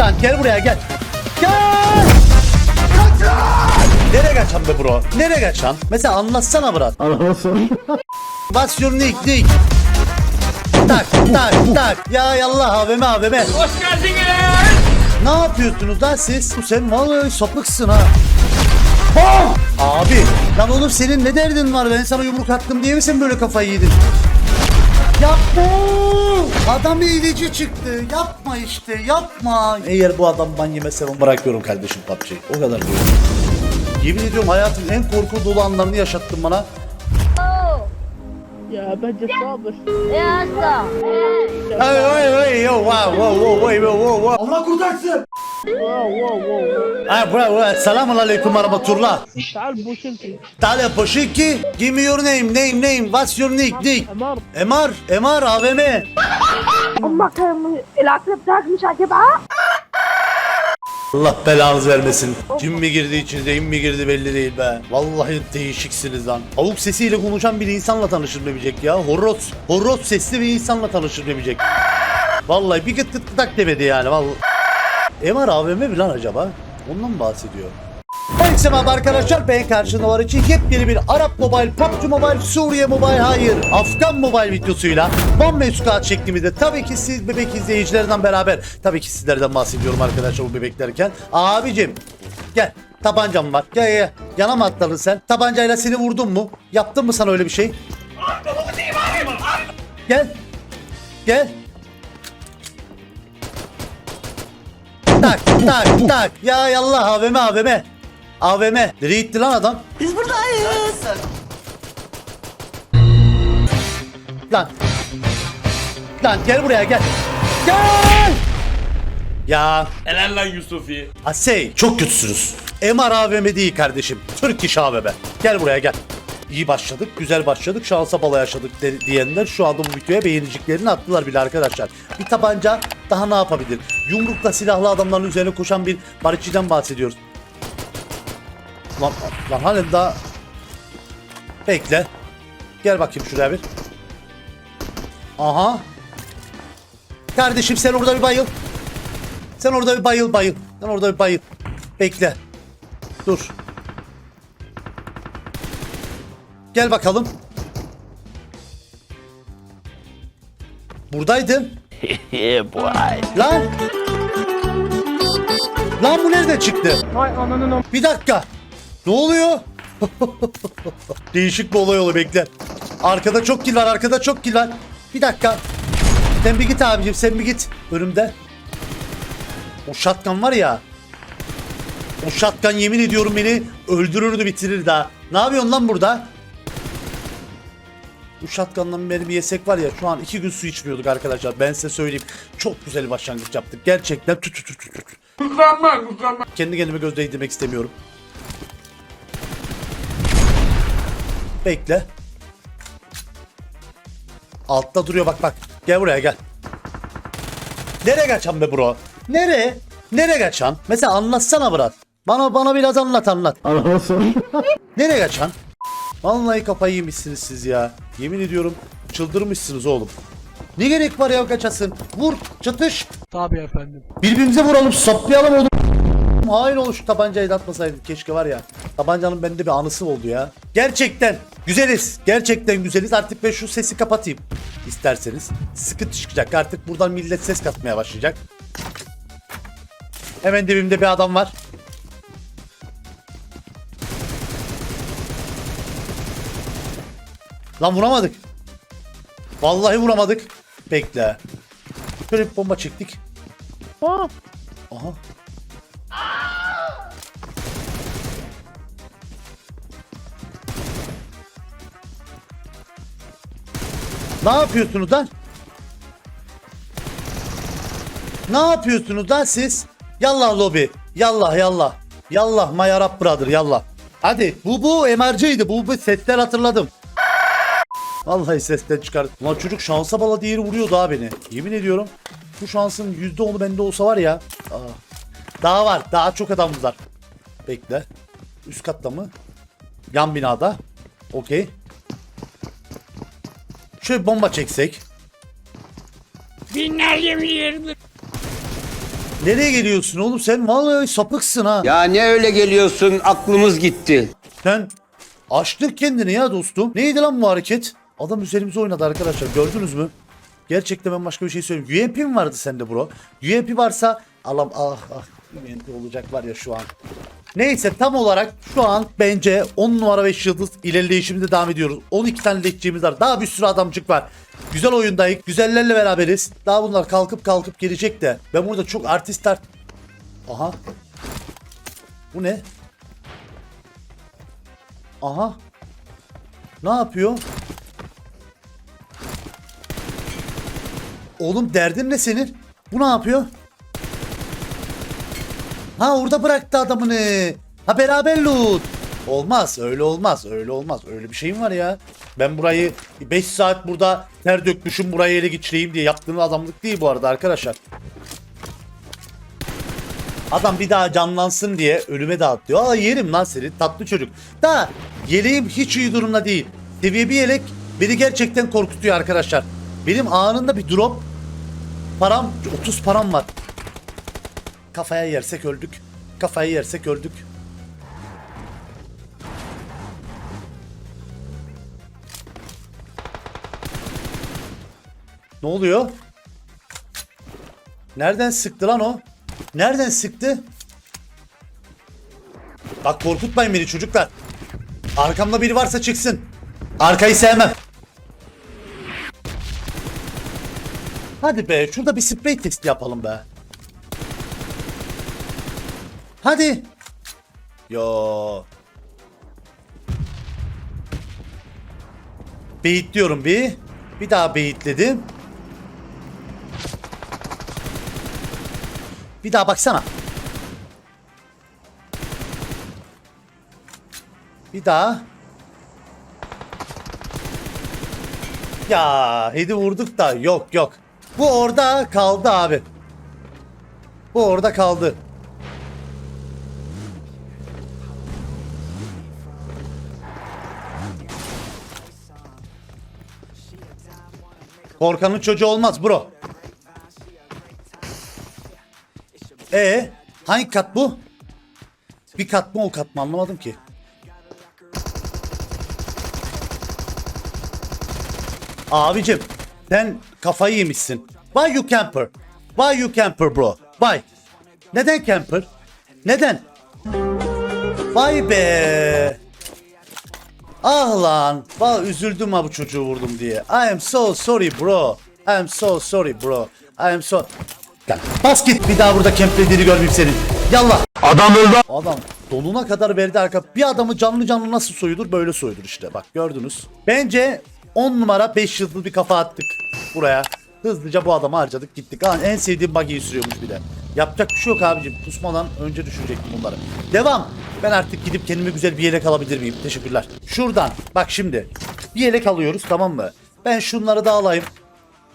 Lan gel buraya gel. Gel. Nereye kaçan be bro? Nereye kaçan? Mesela anlatsana Murat. What's your nick nick? Tak tak tak. Ya yallah AVM AVM. Hoş geldiniz. Ne yapıyorsunuz lan siz? Sen vallahi sapıksın ha. Oh! Abi lan oğlum senin ne derdin var ben sana yumruk attım diye mi sen böyle kafayı yedin? Yapma! Adam iyileci çıktı. Yapma işte yapma. Eğer bu adam ban yemezse ben bırakıyorum kardeşim PUBG'yi. O kadar diyorum. Yemin ediyorum hayatın en korku dolu anlarını yaşattın bana. Ya bence sabır. Ya sağ. Hey hey hey yo wow wow wow wow wow wow. Allah kurtarsın. واو واو واو Ha bro bro. Selamun aleyküm rahmetullah. تعال بوشنكي Tale Poşiki. Give me your name name name. What's your nick nick? عمار MR MR AVM. امك العقل بتاعك مش عاجبها Allah belanızı vermesin. Kim mi girdi içinize, kim mi girdi belli değil be. Vallahi değişiksiniz lan. Avuk sesiyle konuşan bir insanla tanışır demeyecek ya. Horrot, horrot sesli bir insanla tanışır demeyecek. Vallahi bir gıt gıt gıdak demedi yani vallahi. MR AVM mi lan acaba? Ondan mı bahsediyor? Herkese merhaba arkadaşlar. Ben karşında var için yepyeni bir Arap Mobile, PUBG Mobile, Suriye Mobile, hayır Afgan Mobile videosuyla Bombe Squad şeklimizde tabii ki siz bebek izleyicilerden beraber tabii ki sizlerden bahsediyorum arkadaşlar bu bebek derken. Abicim gel tabancam var. Gel gel yana mı atladın sen? Tabancayla seni vurdum mu? Yaptın mı sana öyle bir şey? Gel gel tak tak tak ya yallah AVM AVM AVM nereye gitti lan adam Biz buradayız. Lan. Lan gel buraya gel. Gel. Ya Helal lan Yusufi. Asey çok kötüsünüz. MR AVM değil kardeşim. Türk iş AVM. Gel buraya gel. İyi başladık, güzel başladık, şansa bala yaşadık de- diyenler şu anda bu videoya beğeniciklerini attılar bile arkadaşlar. Bir tabanca daha ne yapabilir? Yumrukla silahlı adamların üzerine koşan bir barışçıdan bahsediyoruz. Lan, lan halen daha... Bekle. Gel bakayım şuraya bir. Aha. Kardeşim sen orada bir bayıl. Sen orada bir bayıl bayıl. Sen orada bir bayıl. Bekle. Dur. Gel bakalım. Buradaydım. Lan. Lan bu nerede çıktı? Vay ananın Bir dakika. Ne oluyor? Değişik bir olay oluyor bekle. Arkada çok kill var, arkada çok kill var. Bir dakika. Sen bir git abicim, sen bir git. Önümde. O şatkan var ya. O şatkan yemin ediyorum beni öldürürdü bitirir daha. Ne yapıyorsun lan burada? Bu şatkandan mermi yesek var ya şu an iki gün su içmiyorduk arkadaşlar. Ben size söyleyeyim. Çok güzel bir başlangıç yaptık. Gerçekten tüt tüt tüt tüt. Mükemmel mükemmel. Kendi kendime göz değdirmek istemiyorum. Bekle. Altta duruyor bak bak. Gel buraya gel. Nereye kaçan be bro? Nereye? Nereye kaçan? Mesela anlatsana Murat. Bana bana biraz anlat anlat. Nereye kaçan? Vallahi kafayı yemişsiniz siz ya. Yemin ediyorum çıldırmışsınız oğlum. Ne gerek var ya kaçasın? Vur, çatış. Tabi efendim. Birbirimize vuralım, saplayalım oğlum. Hain olur şu tabancayı da keşke var ya. Tabancanın bende bir anısı oldu ya. Gerçekten güzeliz. Gerçekten güzeliz. Artık ben şu sesi kapatayım isterseniz. Sıkıntı çıkacak. Artık buradan millet ses katmaya başlayacak. Hemen dibimde bir adam var. Lan vuramadık. Vallahi vuramadık. Bekle. Şöyle bir bomba çektik. اه Aha. Ne yapıyorsunuz lan? Ne yapıyorsunuz lan siz? Yallah lobi. Yallah yallah. Yallah my Arab brother yallah. Hadi bu bu MRC'ydi. Bu bu setler hatırladım. Vallahi sesten çıkar. Lan çocuk şansa bala diğeri vuruyordu ha beni. Yemin ediyorum. Bu şansın %10'u bende olsa var ya. Aa. Daha var. Daha çok adamımız var. Bekle. Üst katta mı? Yan binada. Okey. Şöyle bomba çeksek. Binlerce milyardır. Nereye geliyorsun oğlum sen vallahi sapıksın ha. Ya ne öyle geliyorsun aklımız gitti. Sen açtın kendini ya dostum. Neydi lan bu hareket? Adam üzerimize oynadı arkadaşlar gördünüz mü? Gerçekten ben başka bir şey söyleyeyim. UMP mi vardı sende bro? UMP varsa alam ah ah UMP olacak var ya şu an. Neyse tam olarak şu an bence 10 numara 5 yıldız ilerleyişimizde devam ediyoruz. 12 tane lekçimiz var. Daha bir sürü adamcık var. Güzel oyundayız. Güzellerle beraberiz. Daha bunlar kalkıp kalkıp gelecek de. Ben burada çok artist art... Aha. Bu ne? Aha. Ne yapıyor? Oğlum derdin ne senin? Bu ne yapıyor? Ha orada bıraktı adamını. Ha beraber loot. Olmaz öyle olmaz öyle olmaz öyle bir şeyim var ya. Ben burayı 5 saat burada ter dökmüşüm burayı ele geçireyim diye yaptığım adamlık değil bu arada arkadaşlar. Adam bir daha canlansın diye ölüme dağıtıyor. Aa yerim lan seni tatlı çocuk. Da yeleğim hiç iyi durumda değil. Seviye bir yelek beni gerçekten korkutuyor arkadaşlar. Benim anında bir drop param 30 param var. Kafaya yersek öldük. Kafayı yersek öldük. Ne oluyor? Nereden sıktı lan o? Nereden sıktı? Bak korkutmayın beni çocuklar. Arkamda biri varsa çıksın. Arkayı sevmem. Hadi be şurada bir sprey testi yapalım be. Hadi. Yo. Beyitliyorum bir. Bir daha beyitledim. Bir daha baksana. Bir daha. Ya hedi vurduk da yok yok. Bu orada kaldı abi. Bu orada kaldı. Korkanın çocuğu olmaz bro. E hangi kat bu? Bir kat mı o kat mı anlamadım ki. Abicim sen kafayı yemişsin. Why you camper? Why you camper bro? Why? Neden camper? Neden? Vay be. Ah lan. Valla üzüldüm ha bu çocuğu vurdum diye. I am so sorry bro. I am so sorry bro. I am so... Gel. Bas git. Bir daha burada camplediğini görmeyeyim senin. Yallah. Adam öldü. Adam donuna kadar verdi arka. Bir adamı canlı canlı nasıl soyulur böyle soyulur işte. Bak gördünüz. Bence 10 numara 5 yıldız bir kafa attık buraya. Hızlıca bu adamı harcadık gittik. Ha, en sevdiğim buggy'yi sürüyormuş bir de. Yapacak bir şey yok abicim. Pusmadan önce düşürecektim bunları. Devam. Ben artık gidip kendime güzel bir yelek alabilir miyim? Teşekkürler. Şuradan. Bak şimdi. Bir yelek alıyoruz tamam mı? Ben şunları da alayım.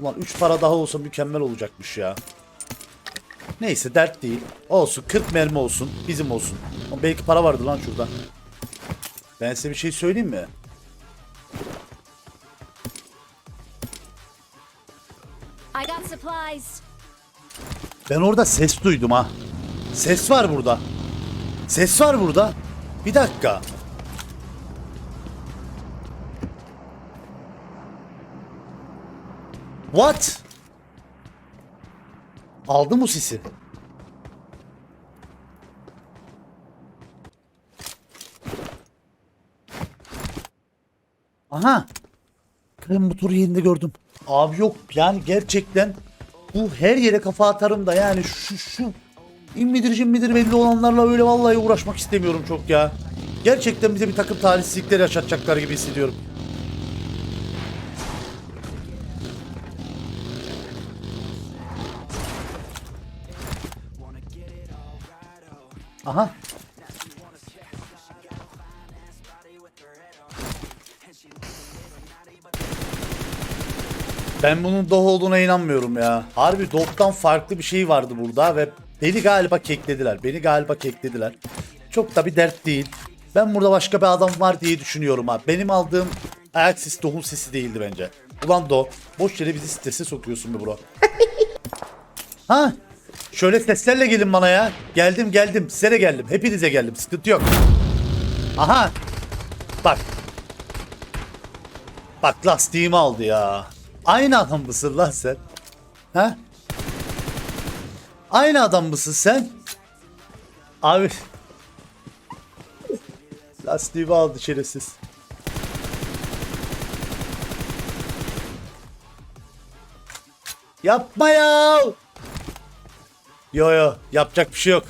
Ulan 3 para daha olsa mükemmel olacakmış ya. Neyse dert değil. Olsun 40 mermi olsun. Bizim olsun. Belki para vardı lan şurada. Ben size bir şey söyleyeyim mi? Ben orada ses duydum ha. Ses var burada. Ses var burada. Bir dakika. What? Aldım o sesi. Aha. Krem motoru yerinde gördüm. Abi yok yani gerçekten bu her yere kafa atarım da yani şu şu immidir cimmidir belli olanlarla öyle vallahi uğraşmak istemiyorum çok ya. Gerçekten bize bir takım talihsizlikler yaşatacaklar gibi hissediyorum. Aha. Ben bunun Doh olduğuna inanmıyorum ya. Harbi Doh'tan farklı bir şey vardı burada ve beni galiba keklediler. Beni galiba keklediler. Çok da bir dert değil. Ben burada başka bir adam var diye düşünüyorum ha. Benim aldığım ayak sesi Doh'un sesi değildi bence. Ulan Doh boş yere bizi strese sokuyorsun be bro. ha Şöyle seslerle gelin bana ya. Geldim geldim. Size de geldim. Hepinize geldim. Sıkıntı yok. Aha. Bak. Bak lastiğimi aldı ya. Aynı adam mısın lan sen? Ha? Aynı adam mısın sen? Abi. Lastiğimi aldı şerefsiz. Yapma ya. Yo yo yapacak bir şey yok.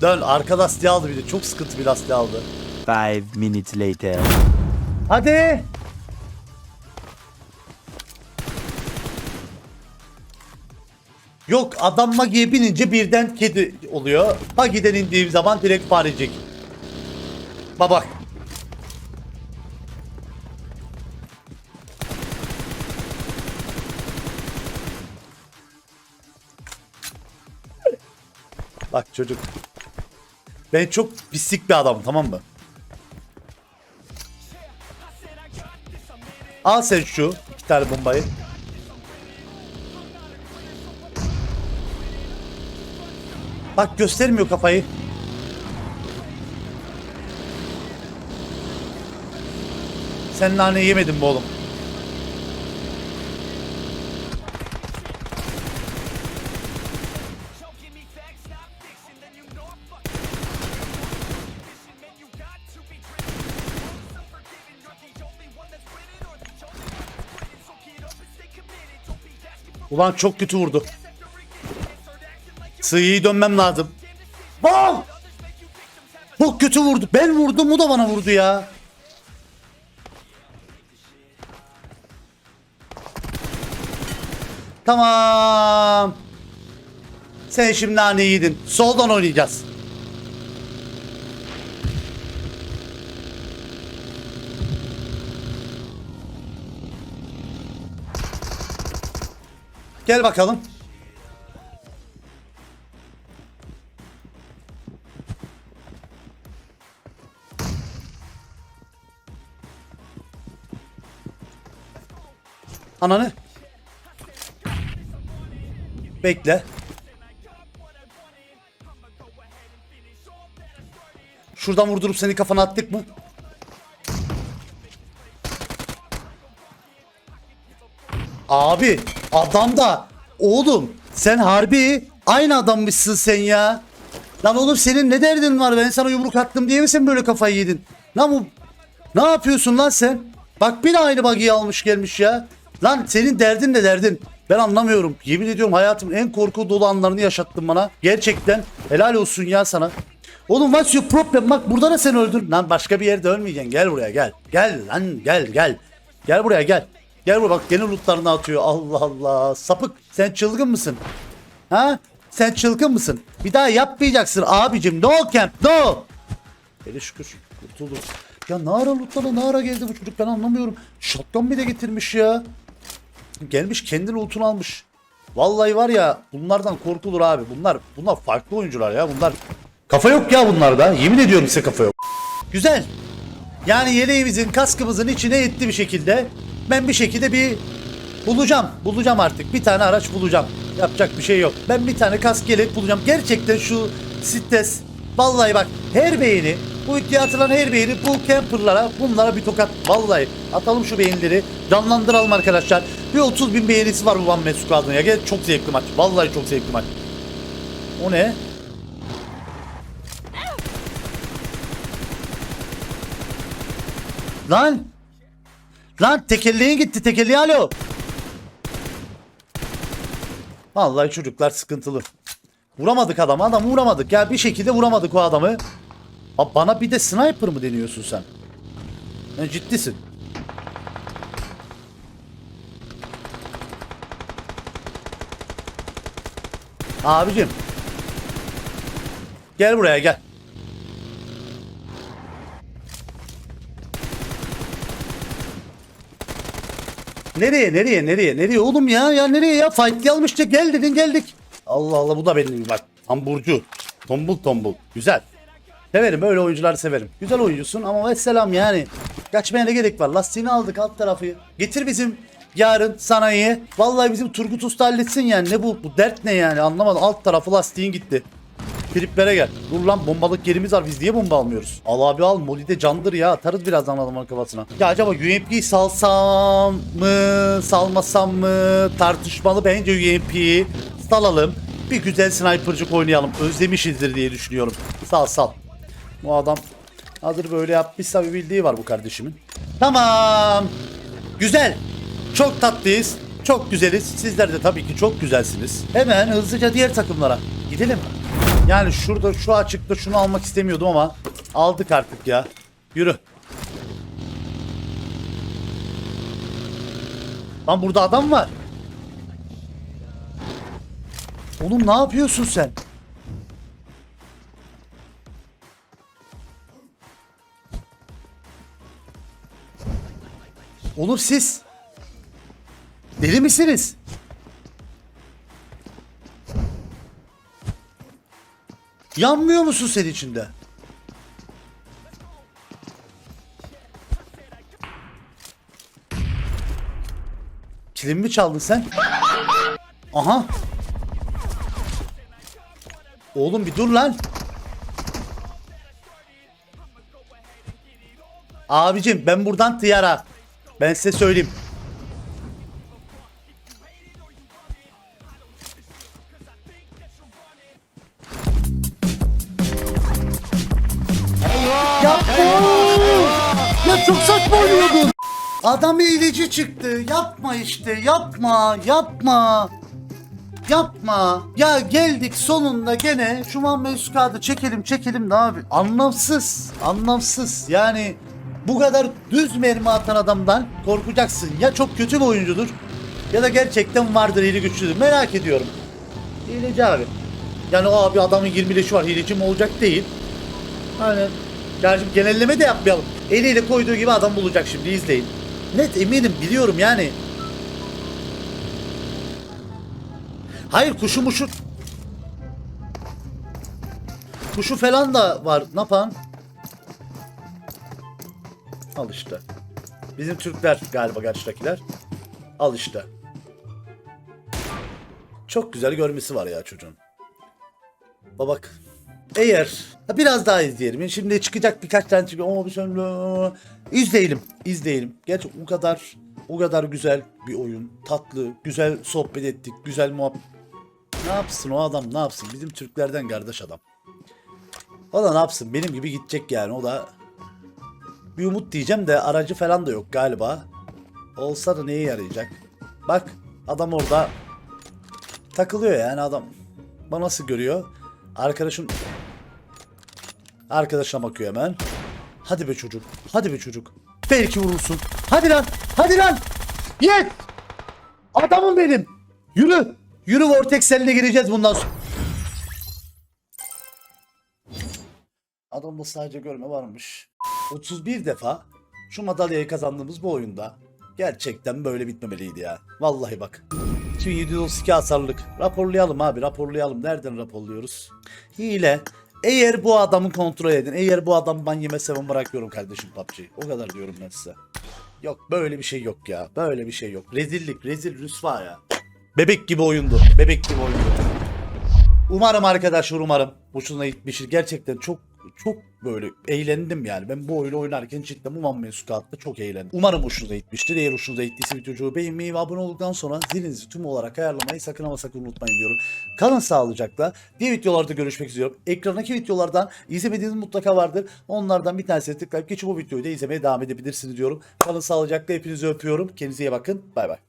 Dön arka lastiği aldı bir de çok sıkıntı bir lastiği aldı. Five minutes later. Hadi. Yok adam Magi'ye binince birden kedi oluyor. Magi'den indiğim zaman direkt farecik. Bak bak. Bak çocuk. Ben çok pislik bir adamım tamam mı? Al sen şu iki tane bombayı. Bak göstermiyor kafayı. Sen nane yemedin mi oğlum? Ulan çok kötü vurdu. Sığıyı dönmem lazım. Bam! Çok kötü vurdu. Ben vurdum o da bana vurdu ya. Tamam. Sen şimdi nane yedin. Soldan oynayacağız. Gel bakalım. Ananı. Bekle. Şuradan vurdurup seni kafana attık mı? Abi adam da oğlum sen harbi aynı adammışsın sen ya. Lan oğlum senin ne derdin var ben sana yumruk attım diye mi sen böyle kafayı yedin? Lan bu ne yapıyorsun lan sen? Bak bir aynı buggy'i almış gelmiş ya. Lan senin derdin ne derdin? Ben anlamıyorum. Yemin ediyorum hayatımın en korku dolu anlarını yaşattın bana. Gerçekten helal olsun ya sana. Oğlum what's your problem? Bak burada da sen öldün. Lan başka bir yerde ölmeyeceksin. Gel buraya gel. Gel lan gel gel. Gel buraya gel. Gel buraya bak gene lootlarını atıyor. Allah Allah. Sapık. Sen çılgın mısın? Ha? Sen çılgın mısın? Bir daha yapmayacaksın abicim. No camp no. Hele şükür kurtulduk. Ya ne ara lootlara ne ara geldi bu çocuk ben anlamıyorum. Shotgun bir de getirmiş ya. Gelmiş kendi lootunu almış. Vallahi var ya bunlardan korkulur abi. Bunlar bunlar farklı oyuncular ya bunlar. Kafa yok ya bunlarda. Yemin ediyorum size kafa yok. Güzel. Yani yeleğimizin kaskımızın içine etti bir şekilde. Ben bir şekilde bir bulacağım. Bulacağım artık. Bir tane araç bulacağım. Yapacak bir şey yok. Ben bir tane kask yelek bulacağım. Gerçekten şu stres Vallahi bak her beğeni bu videoya atılan her beğeni bu camperlara bunlara bir tokat. Vallahi atalım şu beğenileri. Canlandıralım arkadaşlar. Bir 30 bin beğenisi var Man Squad'ın ya. Gel çok zevkli maç. Vallahi çok zevkli maç. O ne? Lan! Lan tekerleğin gitti tekerleği alo. Vallahi çocuklar sıkıntılı. Vuramadık adamı adam vuramadık ya bir şekilde vuramadık o adamı. Abi bana bir de sniper mı deniyorsun sen? Yani ciddisin. Abicim. Gel buraya gel. Nereye nereye nereye nereye oğlum ya ya nereye ya fight işte gel dedin geldik. Allah Allah bu da benim bak hamburcu tombul tombul güzel. Severim öyle oyuncuları severim. Güzel oyuncusun ama vesselam yani. Kaçmaya ne gerek var? Lastiğini aldık alt tarafı. Getir bizim yarın sanayiye. Vallahi bizim Turgut Usta halletsin yani. Ne bu? Bu dert ne yani? Anlamadım. Alt tarafı lastiğin gitti. Triplere gel. Dur lan bombalık yerimiz var. Biz niye bomba almıyoruz? Al abi al. Molly de candır ya. Atarız birazdan adamın kafasına. Ya acaba UMP'yi salsam mı? Salmasam mı? Tartışmalı bence UMP'yi salalım. Bir güzel snipercık oynayalım. Özlemişizdir diye düşünüyorum. Sal sal. Bu adam hazır böyle yapmışsa bir bildiği var bu kardeşimin. Tamam. Güzel. Çok tatlıyız. Çok güzeliz. Sizler de tabii ki çok güzelsiniz. Hemen hızlıca diğer takımlara gidelim. Yani şurada şu açıkta şunu almak istemiyordum ama aldık artık ya. Yürü. Lan burada adam var. Oğlum ne yapıyorsun sen? Oğlum siz deli misiniz? Yanmıyor musun sen içinde? Kilim mi çaldın sen? Aha. Oğlum bir dur lan. Abicim ben buradan tıyara. Ben size söyleyeyim. Yapma! Ya çok saçma oynuyordun. Adam hileci çıktı. Yapma işte. Yapma. Yapma. Yapma. Ya geldik sonunda gene şu Muhammed kağıdı çekelim çekelim de abi. Anlamsız. Anlamsız. Yani bu kadar düz mermi atan adamdan korkacaksın. Ya çok kötü bir oyuncudur ya da gerçekten vardır hile güçlüdür. Merak ediyorum. Hileci abi. Yani o abi adamın 20 leşi var hileci mi olacak değil. Aynen. Yani şimdi genelleme de yapmayalım. Eliyle koyduğu gibi adam bulacak şimdi izleyin. Net eminim biliyorum yani. Hayır kuşu muşu. Kuşu falan da var. Ne yapan? Al işte. Bizim Türkler galiba karşıdakiler. Al işte. Çok güzel görmesi var ya çocuğun. Babak. Eğer biraz daha izleyelim. Şimdi çıkacak birkaç tane çıkıyor. Ama bir sonra izleyelim. İzleyelim. Gerçi o kadar o kadar güzel bir oyun. Tatlı, güzel sohbet ettik. Güzel muhabbet. Ne yapsın o adam ne yapsın? Bizim Türklerden kardeş adam. O da ne yapsın? Benim gibi gidecek yani. O da bir umut diyeceğim de aracı falan da yok galiba. Olsa da neye yarayacak? Bak adam orada takılıyor yani adam. Bana nasıl görüyor? Arkadaşım Arkadaşına bakıyor hemen. Hadi be çocuk. Hadi be çocuk. Belki vurursun. Hadi lan. Hadi lan. Yet. Adamım benim. Yürü. Yürü Vortex eline gireceğiz bundan sonra. Adamda sadece görme varmış. 31 defa şu madalyayı kazandığımız bu oyunda gerçekten böyle bitmemeliydi ya. Vallahi bak. 2732 hasarlık. Raporlayalım abi raporlayalım. Nereden raporluyoruz? Hile. Eğer bu adamı kontrol edin. Eğer bu adam ben yemese ben bırakıyorum kardeşim PUBG'yi. O kadar diyorum ben size. Yok böyle bir şey yok ya. Böyle bir şey yok. Rezillik, rezil rüsva ya. Bebek gibi oyundu. Bebek gibi oyundu. Umarım arkadaşlar umarım hoşuna gitmiştir. Gerçekten çok çok böyle eğlendim yani. Ben bu oyunu oynarken cidden bu One Man Squad'da çok eğlendim. Umarım hoşunuza gitmiştir. Eğer hoşunuza gittiyse videoyu beğenmeyi ve abone olduktan sonra zilinizi tüm olarak ayarlamayı sakın ama sakın unutmayın diyorum. Kalın sağlıcakla. Diğer videolarda görüşmek üzere. Ekrandaki videolardan izlemediğiniz mutlaka vardır. Onlardan bir tanesine tıklayıp geçip bu videoyu da izlemeye devam edebilirsiniz diyorum. Kalın sağlıcakla hepinizi öpüyorum. Kendinize iyi bakın. Bay bay.